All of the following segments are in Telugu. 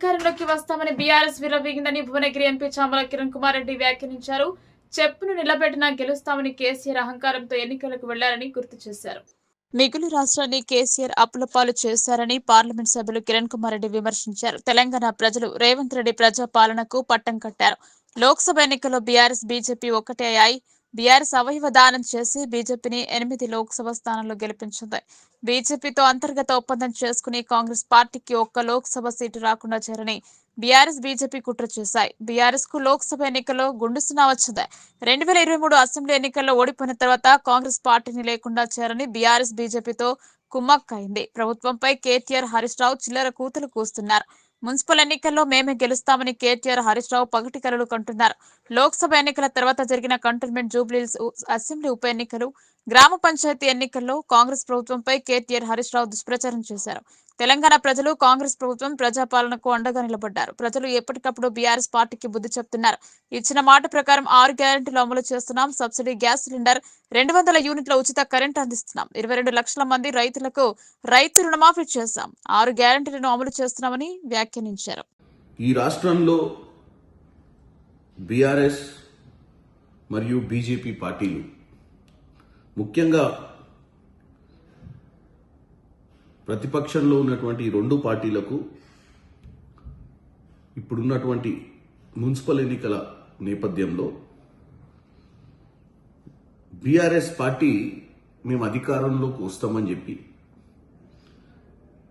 అధికారంలోకి వస్తామని బీఆర్ఎస్ విరవీగిందని భువనగిరి ఎంపీ చామల కిరణ్ కుమార్ రెడ్డి వ్యాఖ్యానించారు. చెప్పును నిలబెట్టినా గెలుస్తామని కేసీఆర్ అహంకారంతో ఎన్నికలకు వెళ్ళారని గుర్తు చేశారు. మిగులు రాష్ట్రాన్ని కేసీఆర్ అప్పులపాలు చేశారని పార్లమెంట్ సభ్యులు కిరణ్ కుమార్ రెడ్డి విమర్శించారు. తెలంగాణ ప్రజలు రేవంత్ రెడ్డి ప్రజా పాలనకు పట్టం కట్టారు. లోక్సభ ఎన్నికల్లో బీఆర్ఎస్ బీజేపీ ఒకటే అయ్యాయి. బీఆర్ఎస్ అవయవ దానం చేసి బీజేపీని ఎనిమిది లోక్సభ స్థానాల్లో గెలిపించింది. బీజేపీతో అంతర్గత ఒప్పందం చేసుకుని కాంగ్రెస్ పార్టీకి ఒక్క లోక్సభ సీటు రాకుండా చేరని బీఆర్ఎస్ బీజేపీ కుట్ర చేశాయి. బీఆర్ఎస్కు లోక్సభ ఎన్నికల్లో గుండుసునా వచ్చింది. రెండు వేల ఇరవై మూడు అసెంబ్లీ ఎన్నికల్లో ఓడిపోయిన తర్వాత కాంగ్రెస్ పార్టీని లేకుండా చేరని బీఆర్ఎస్ బీజేపీతో కుమ్మక్కైంది. ప్రభుత్వంపై కేటీఆర్ హరీష్ రావు చిల్లర కూతులు కూస్తున్నారు. మున్సిపల్ ఎన్నికల్లో మేమే గెలుస్తామని కేటీఆర్ హరీష్ రావు పగటి కలలు కంటున్నారు. లోక్సభ ఎన్నికల తర్వాత జరిగిన కంటోన్మెంట్ జూబ్లీస్ అసెంబ్లీ ఉప ఎన్నికలు గ్రామ పంచాయతీ ఎన్నికల్లో కాంగ్రెస్ ప్రభుత్వంపై కేటీఆర్ హరీష్ రావు దుష్ప్రచారం చేశారు. తెలంగాణ ప్రజలు కాంగ్రెస్ ప్రభుత్వం ప్రజాపాలనకు అండగా నిలబడ్డారు. ప్రజలు ఎప్పటికప్పుడు బీఆర్ఎస్ పార్టీకి బుద్ధి చెప్తున్నారు. ఇచ్చిన మాట ప్రకారం ఆరు గ్యారెంటీలు అమలు చేస్తున్నాం. సబ్సిడీ గ్యాస్ సిలిండర్ రెండు వందల యూనిట్ల ఉచిత కరెంట్ అందిస్తున్నాం. ఇరవై రెండు లక్షల మంది రైతులకు రైతు రుణమాఫీ చేశాం. ఆరు గ్యారెంటీలను అమలు చేస్తున్నామని వ్యాఖ్యానించారు. ఈ రాష్ట్రంలో బీఆర్ఎస్ మరియు బీజేపీ పార్టీలు ముఖ్యంగా ప్రతిపక్షంలో ఉన్నటువంటి ఈ రెండు పార్టీలకు ఇప్పుడున్నటువంటి మున్సిపల్ ఎన్నికల నేపథ్యంలో బీఆర్ఎస్ పార్టీ మేము అధికారంలోకి వస్తామని చెప్పి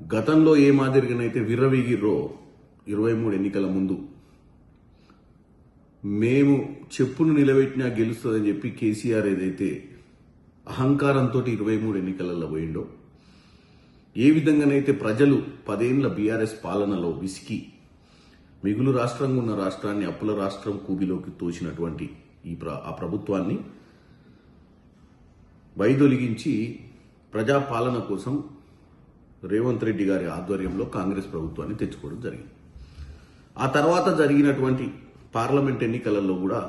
గతంలో ఏ మాదిరిగానైతే విర్రవీగిర్రో ఇరవై మూడు ఎన్నికల ముందు మేము చెప్పును నిలబెట్టినా గెలుస్తుందని చెప్పి కేసీఆర్ ఏదైతే అహంకారంతో ఇరవై మూడు ఎన్నికలలో పోయిండో ఏ విధంగానైతే ప్రజలు పదేండ్ల బీఆర్ఎస్ పాలనలో విసికి మిగులు రాష్ట్రంగా ఉన్న రాష్ట్రాన్ని అప్పుల రాష్ట్రం కూబిలోకి తోసినటువంటి ఈ ఆ ప్రభుత్వాన్ని వైదొలిగించి ప్రజాపాలన కోసం రేవంత్ రెడ్డి గారి ఆధ్వర్యంలో కాంగ్రెస్ ప్రభుత్వాన్ని తెచ్చుకోవడం జరిగింది. ఆ తర్వాత జరిగినటువంటి పార్లమెంట్ ఎన్నికలలో కూడా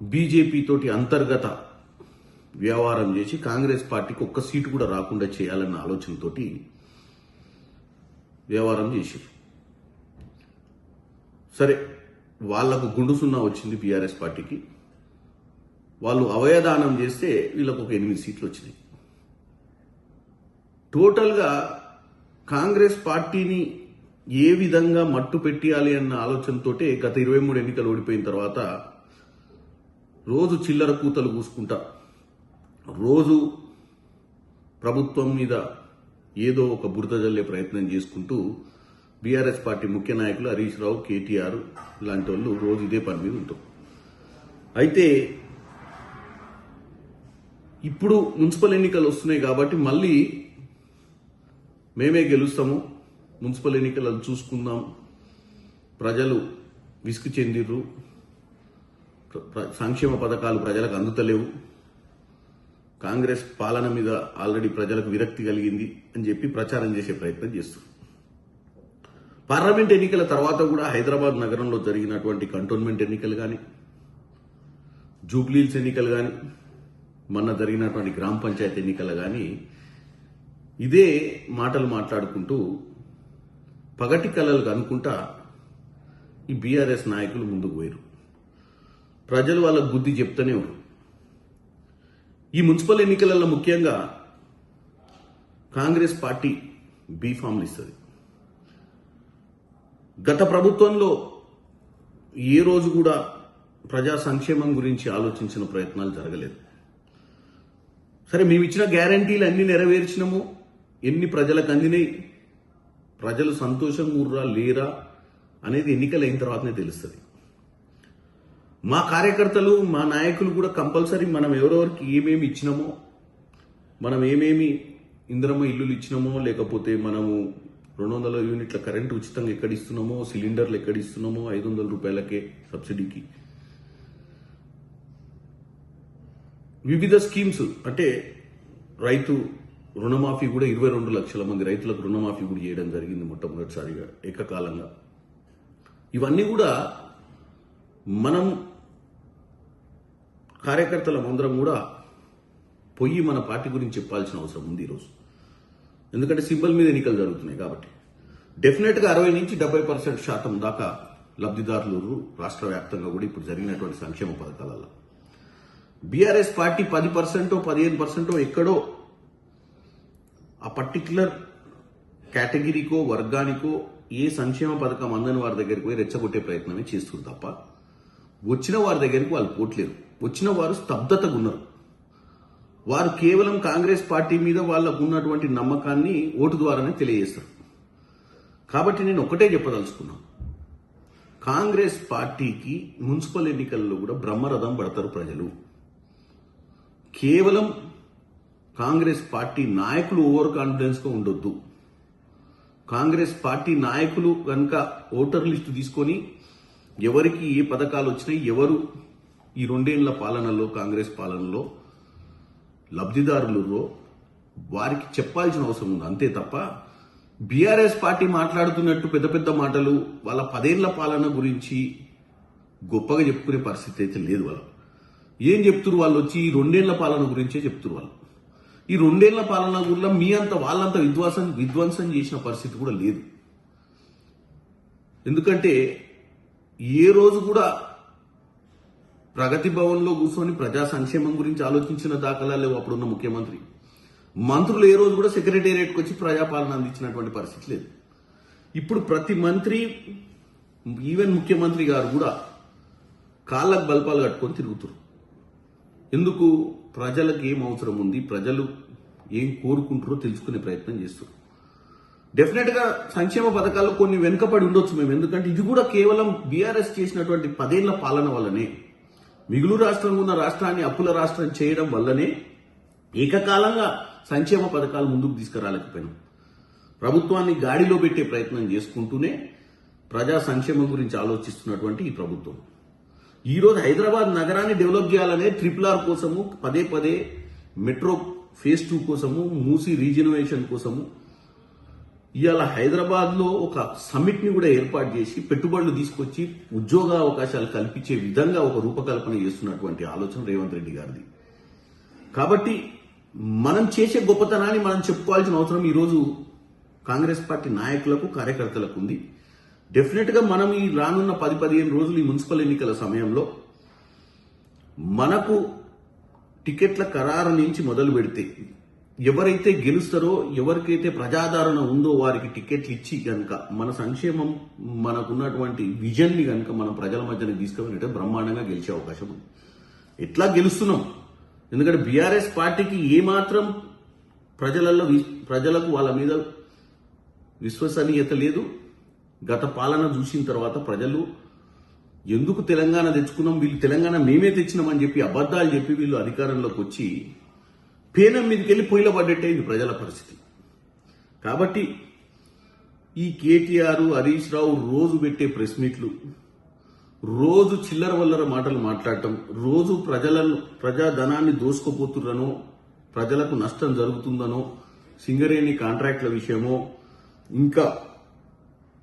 బీజేపీ తోటి అంతర్గత వ్యవహారం చేసి కాంగ్రెస్ పార్టీకి ఒక్క సీటు కూడా రాకుండా చేయాలన్న ఆలోచనతోటి వ్యవహారం చేశారు సరే వాళ్ళకు గుండు సున్నా వచ్చింది బీఆర్ఎస్ పార్టీకి. వాళ్ళు అవయదానం చేస్తే వీళ్ళకు ఒక ఎనిమిది సీట్లు వచ్చినాయి. టోటల్గా కాంగ్రెస్ పార్టీని ఏ విధంగా మట్టు పెట్టాలి అన్న ఆలోచనతోటే గత ఇరవై మూడు ఎన్నికలు ఓడిపోయిన తర్వాత రోజు చిల్లర కూతలు కూసుకుంటా రోజు ప్రభుత్వం మీద ఏదో ఒక బురద జల్లే ప్రయత్నం చేసుకుంటూ బీఆర్ఎస్ పార్టీ ముఖ్య నాయకులు హరీష్ రావు కేటీఆర్ లాంటి వాళ్ళు రోజు ఇదే పని మీద ఉంటారు. అయితే ఇప్పుడు మున్సిపల్ ఎన్నికలు వస్తున్నాయి కాబట్టి మళ్ళీ మేమే గెలుస్తాము మున్సిపల్ ఎన్నికలను చూసుకుందాం. ప్రజలు విసుగు చెందిర్రు. సంక్షేమ పథకాలు ప్రజలకు అందుతలేవు. కాంగ్రెస్ పాలన మీద ఆల్రెడీ ప్రజలకు విరక్తి కలిగింది అని చెప్పి ప్రచారం చేసే ప్రయత్నం చేస్తారు పార్లమెంట్ ఎన్నికల తర్వాత కూడా హైదరాబాద్ నగరంలో జరిగినటువంటి కంటోన్మెంట్ ఎన్నికలు కానీ జూబ్లీల్స్ ఎన్నికలు కానీ మొన్న జరిగినటువంటి గ్రామ పంచాయతీ ఎన్నికలు కానీ ఇదే మాటలు మాట్లాడుకుంటూ పగటి కళలు అనుకుంటా ఈ బీఆర్ఎస్ నాయకులు ముందుకు పోయారు ప్రజలు వాళ్ళకు బుద్ధి చెప్తూనే ఉన్నారు. ఈ మున్సిపల్ ఎన్నికలలో ముఖ్యంగా కాంగ్రెస్ పార్టీ బీఫామ్లు ఇస్తుంది. గత ప్రభుత్వంలో ఏ రోజు కూడా ప్రజా సంక్షేమం గురించి ఆలోచించిన ప్రయత్నాలు జరగలేదు. సరే మేము ఇచ్చిన గ్యారంటీలు అన్ని నెరవేర్చినాము. ఎన్ని ప్రజలకు అందినాయి ప్రజలు సంతోషం ఊర్రా లేరా అనేది ఎన్నికలు అయిన తర్వాతనే తెలుస్తుంది. మా కార్యకర్తలు మా నాయకులు కూడా కంపల్సరీ మనం ఎవరెవరికి ఏమేమి ఇచ్చినామో మనం ఏమేమి ఇంద్రమ్మ ఇల్లులు ఇచ్చినామో లేకపోతే మనము రెండు వందల యూనిట్ల కరెంటు ఉచితంగా ఎక్కడ ఇస్తున్నామో సిలిండర్లు ఎక్కడ ఇస్తున్నామో ఐదు వందల రూపాయలకే సబ్సిడీకి. వివిధ స్కీమ్స్ అంటే రైతు రుణమాఫీ కూడా ఇరవై రెండు లక్షల మంది రైతులకు రుణమాఫీ కూడా చేయడం జరిగింది మొట్టమొదటిసారిగా ఏకకాలంగా. ఇవన్నీ కూడా మనం కార్యకర్తల మందరం కూడా పొయ్యి మన పార్టీ గురించి చెప్పాల్సిన అవసరం ఉంది ఈరోజు ఎందుకంటే సింబల్ మీద ఎన్నికలు జరుగుతున్నాయి కాబట్టి. డెఫినెట్గా అరవై నుంచి డెబ్బై పర్సెంట్ శాతం దాకా లబ్ధిదారులు రాష్ట్ర వ్యాప్తంగా కూడా ఇప్పుడు జరిగినటువంటి సంక్షేమ పథకాలలో. బీఆర్ఎస్ పార్టీ పది పర్సెంటో పదిహేను పర్సెంటో ఎక్కడో ఆ పర్టికులర్ కేటగిరీకో వర్గానికో ఏ సంక్షేమ పథకం అందని వారి దగ్గరికి పోయి రెచ్చగొట్టే ప్రయత్నమే చేస్తుంది తప్ప వచ్చిన వారి దగ్గరికి వాళ్ళు పోట్లేరు. వచ్చిన వారు స్తబ్దతగా ఉన్నారు వారు కేవలం కాంగ్రెస్ పార్టీ మీద వాళ్ళకు ఉన్నటువంటి నమ్మకాన్ని ఓటు ద్వారానే తెలియజేస్తారు. కాబట్టి నేను ఒకటే చెప్పదలుచుకున్నాను. కాంగ్రెస్ పార్టీకి మున్సిపల్ ఎన్నికల్లో కూడా బ్రహ్మరథం పడతారు ప్రజలు. కేవలం కాంగ్రెస్ పార్టీ నాయకులు ఓవర్ కాన్ఫిడెన్స్గా ఉండొద్దు. కాంగ్రెస్ పార్టీ నాయకులు కనుక ఓటర్ లిస్టు తీసుకొని ఎవరికి ఏ పథకాలు వచ్చినాయి ఎవరు ఈ రెండేళ్ళ పాలనలో కాంగ్రెస్ పాలనలో లబ్ధిదారులలో వారికి చెప్పాల్సిన అవసరం ఉంది. అంతే తప్ప బీఆర్ఎస్ పార్టీ మాట్లాడుతున్నట్టు పెద్ద పెద్ద మాటలు వాళ్ళ పదేళ్ళ పాలన గురించి గొప్పగా చెప్పుకునే పరిస్థితి అయితే లేదు వాళ్ళు. ఏం చెప్తున్నారు వాళ్ళు వచ్చి? ఈ రెండేళ్ళ పాలన గురించే చెప్తున్నారు వాళ్ళు. ఈ రెండేళ్ళ పాలన కూడా మీ అంత వాళ్ళంత విధ్వంసం విధ్వంసం చేసిన పరిస్థితి కూడా లేదు. ఎందుకంటే ఏ రోజు కూడా ప్రగతి భవన్లో కూర్చొని ప్రజా సంక్షేమం గురించి ఆలోచించిన దాఖలా లేవు అప్పుడున్న ముఖ్యమంత్రి. మంత్రులు ఏ రోజు కూడా సెక్రటేరియట్కి వచ్చి ప్రజాపాలన అందించినటువంటి పరిస్థితి లేదు. ఇప్పుడు ప్రతి మంత్రి ఈవెన్ ముఖ్యమంత్రి గారు కూడా కాళ్ళకు బల్పాలు కట్టుకొని తిరుగుతారు. ఎందుకు? ప్రజలకు ఏం అవసరం ఉంది? ప్రజలు ఏం కోరుకుంటారో తెలుసుకునే ప్రయత్నం చేస్తారు. డెఫినెట్గా సంక్షేమ పథకాల్లో కొన్ని వెనుకబడి ఉండొచ్చు మేము. ఎందుకంటే ఇది కూడా కేవలం బీఆర్ఎస్ చేసినటువంటి పదేళ్ళ పాలన వల్లనే. మిగులు రాష్ట్రంగా ఉన్న రాష్ట్రాన్ని అప్పుల రాష్ట్రం చేయడం వల్లనే ఏకకాలంగా సంక్షేమ పథకాలు ముందుకు తీసుకురాలేకపోయినాం. ప్రభుత్వాన్ని గాడిలో పెట్టే ప్రయత్నం చేసుకుంటూనే ప్రజా సంక్షేమం గురించి ఆలోచిస్తున్నటువంటి ఈ ప్రభుత్వం. ఈరోజు హైదరాబాద్ నగరాన్ని డెవలప్ చేయాలనే ట్రిపుల్ ఆర్ కోసము పదే పదే మెట్రో ఫేజ్ టూ కోసము మూసి రీజనరేషన్ కోసము ఇవాళ హైదరాబాద్లో ఒక సమ్మిట్ని కూడా ఏర్పాటు చేసి పెట్టుబడులు తీసుకొచ్చి ఉద్యోగ అవకాశాలు కల్పించే విధంగా ఒక రూపకల్పన చేస్తున్నటువంటి ఆలోచన రేవంత్ రెడ్డి గారిది. కాబట్టి మనం చేసే గొప్పతనాన్ని మనం చెప్పుకోవాల్సిన అవసరం ఈరోజు కాంగ్రెస్ పార్టీ నాయకులకు కార్యకర్తలకు ఉంది. డెఫినెట్గా మనం ఈ రానున్న పది పదిహేను రోజులు ఈ మున్సిపల్ ఎన్నికల సమయంలో మనకు టికెట్ల ఖరారు నుంచి మొదలు పెడితే ఎవరైతే గెలుస్తారో ఎవరికైతే ప్రజాదరణ ఉందో వారికి టికెట్లు ఇచ్చి కనుక మన సంక్షేమం మనకున్నటువంటి విజన్ని కనుక మనం ప్రజల మధ్యన తీసుకెళ్ళినట్టే బ్రహ్మాండంగా గెలిచే అవకాశం ఉంది. ఎట్లా గెలుస్తున్నాం? ఎందుకంటే బీఆర్ఎస్ పార్టీకి ఏమాత్రం ప్రజలలో వి- ప్రజలకు వాళ్ళ మీద విశ్వసనీయత లేదు. గత పాలన చూసిన తర్వాత ప్రజలు ఎందుకు తెలంగాణ తెచ్చుకున్నాం? వీళ్ళు తెలంగాణ మేమే తెచ్చినామని చెప్పి అబద్ధాలు చెప్పి వీళ్ళు అధికారంలోకి వచ్చి పేనం మీదకి వెళ్ళి పొయ్యిలో పడ్డట్టే ఇది ప్రజల పరిస్థితి. కాబట్టి ఈ కేటీఆర్ హరీష్ రావు రోజు పెట్టే ప్రెస్ మీట్లు రోజు చిల్లర వల్లర మాటలు మాట్లాడటం రోజు ప్రజలను ప్రజా ధనాన్ని ప్రజలకు నష్టం జరుగుతుందనో సింగరేణి కాంట్రాక్ట్ల విషయమో ఇంకా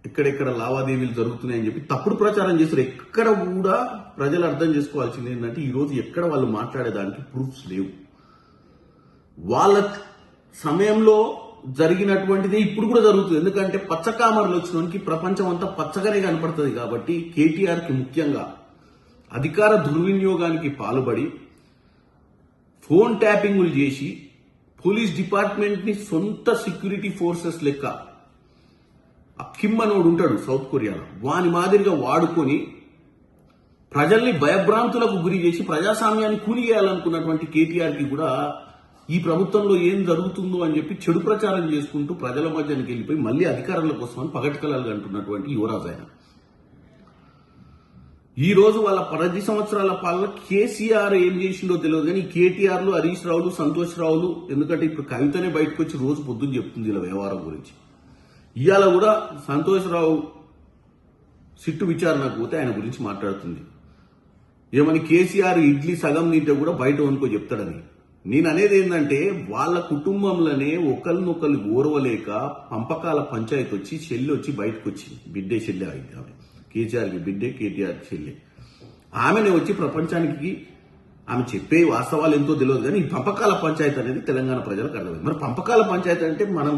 ఎక్కడెక్కడ లావాదేవీలు జరుగుతున్నాయని చెప్పి తప్పుడు ప్రచారం చేస్తారు. ఎక్కడ కూడా ప్రజలు అర్థం చేసుకోవాల్సింది ఏంటంటే ఈ రోజు ఎక్కడ వాళ్ళు మాట్లాడేదానికి ప్రూఫ్స్ లేవు. వాళ్ళ సమయంలో జరిగినటువంటిది ఇప్పుడు కూడా జరుగుతుంది. ఎందుకంటే పచ్చకామర్లు వచ్చినోనికి ప్రపంచం అంతా పచ్చగానే కనపడుతుంది కాబట్టి కేటీఆర్కి ముఖ్యంగా అధికార దుర్వినియోగానికి పాల్పడి ఫోన్ ట్యాపింగులు చేసి పోలీస్ డిపార్ట్మెంట్ని సొంత సెక్యూరిటీ ఫోర్సెస్ లెక్క ఆ కిమ్ అనోడు ఉంటాడు సౌత్ కొరియాలో. వాని మాదిరిగా వాడుకొని ప్రజల్ని భయభ్రాంతులకు గురి చేసి ప్రజాస్వామ్యాన్ని కూలిగేయాలనుకున్నటువంటి చేయాలనుకున్నటువంటి కేటీఆర్కి కూడా ఈ ప్రభుత్వంలో ఏం జరుగుతుందో అని చెప్పి చెడు ప్రచారం చేసుకుంటూ ప్రజల మధ్యనికి వెళ్ళిపోయి మళ్ళీ అధికారంలో కోసం పగటికలాలు అంటున్నటువంటి యువరాజు ఆయన. ఈ రోజు వాళ్ళ పది సంవత్సరాల పాలన కేసీఆర్ ఏం చేసిండో తెలియదు కానీ కేటీఆర్లు హరీష్ రావులు సంతోష్ రావులు ఎందుకంటే ఇప్పుడు కవితనే బయటకు వచ్చి రోజు పొద్దున్న చెప్తుంది ఇలా వ్యవహారం గురించి. ఇవాళ కూడా సంతోష్ రావు సిట్టు విచారణకు పోతే ఆయన గురించి మాట్లాడుతుంది. ఏమని కేసీఆర్ ఇడ్లీ సగం తింటే కూడా బయట వనుకో చెప్తాడని. నేను అనేది ఏంటంటే వాళ్ళ కుటుంబంలోనే ఒకరినొకరు ఓర్వలేక పంపకాల పంచాయతీ వచ్చి చెల్లి వచ్చి బయటకు వచ్చింది బిడ్డే చెల్లి అయింది ఆమె. కేసీఆర్కి బిడ్డే కేటీఆర్ చెల్లి. ఆమెనే వచ్చి ప్రపంచానికి ఆమె చెప్పే వాస్తవాలు ఎంతో తెలియదు కానీ ఈ పంపకాల పంచాయతీ అనేది తెలంగాణ ప్రజలకు అర్థమైంది. మరి పంపకాల పంచాయతీ అంటే మనం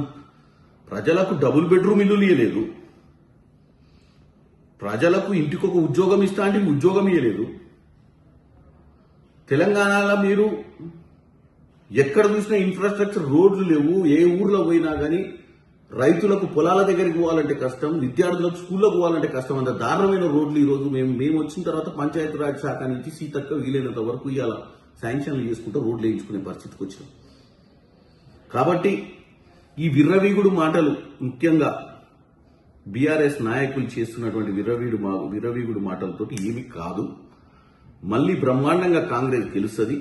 ప్రజలకు డబుల్ బెడ్రూమ్ ఇల్లు ఇవ్వలేదు ప్రజలకు ఇంటికి ఒక ఉద్యోగం ఇస్తా అంటే ఉద్యోగం ఇవ్వలేదు తెలంగాణలో మీరు ఎక్కడ చూసినా ఇన్ఫ్రాస్ట్రక్చర్ రోడ్లు లేవు ఏ ఊర్లో పోయినా కానీ రైతులకు పొలాల దగ్గరికి పోవాలంటే కష్టం విద్యార్థులకు స్కూళ్ళకు పోవాలంటే కష్టం. అంత దారుణమైన రోడ్లు ఈ రోజు మేము మేము వచ్చిన తర్వాత పంచాయతీరాజ్ శాఖ నుంచి సీతక్క వీలైనంత వరకు ఇవాళ శాంక్షన్లు చేసుకుంటూ రోడ్లు వేయించుకునే పరిస్థితికి వచ్చినాం. కాబట్టి ఈ విర్రవీగుడు మాటలు ముఖ్యంగా బీఆర్ఎస్ నాయకులు చేస్తున్నటువంటి విర్రవీడు మా విర్రవీగుడు మాటలతోటి ఏమి కాదు. మళ్ళీ బ్రహ్మాండంగా కాంగ్రెస్ గెలుస్తుంది.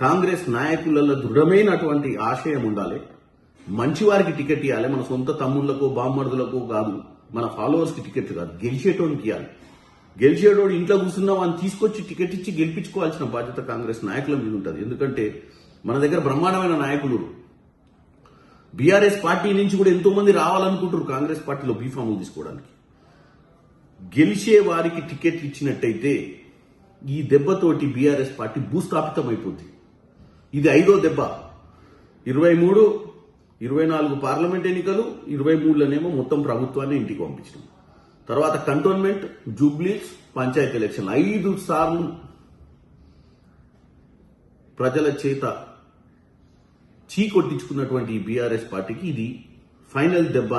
కాంగ్రెస్ నాయకులలో దృఢమైనటువంటి ఆశయం ఉండాలి. మంచివారికి టికెట్ ఇవ్వాలి మన సొంత తమ్ముళ్ళకు బామ్మర్దులకు కాదు. మన ఫాలోవర్స్కి టికెట్ కాదు. గెలిచేటోనికి ఇవ్వాలి గెలిచేటోడు ఇంట్లో కూర్చున్న వాళ్ళని తీసుకొచ్చి టికెట్ ఇచ్చి గెలిపించుకోవాల్సిన బాధ్యత కాంగ్రెస్ నాయకుల మీద ఉంటుంది. ఎందుకంటే మన దగ్గర బ్రహ్మాండమైన నాయకులు. బీఆర్ఎస్ పార్టీ నుంచి కూడా ఎంతో మంది రావాలనుకుంటారు కాంగ్రెస్ పార్టీలో బీఫామ్ తీసుకోవడానికి. గెలిచే వారికి టికెట్ ఇచ్చినట్టయితే ఈ దెబ్బతోటి బీఆర్ఎస్ పార్టీ భూస్థాపితం అయిపోద్ది ఇది ఐదో దెబ్బ. ఇరవై మూడు ఇరవై నాలుగు పార్లమెంట్ ఎన్నికలు ఇరవై మూడులోనేమో మొత్తం ప్రభుత్వాన్ని ఇంటికి పంపించడం. తర్వాత కంటోన్మెంట్ జూబ్లీస్ పంచాయతీ ఎలక్షన్. ఐదు సార్లు ప్రజల చేత చీకొట్టించుకున్నటువంటి ఈ బీఆర్ఎస్ పార్టీకి ఇది ఫైనల్ దెబ్బ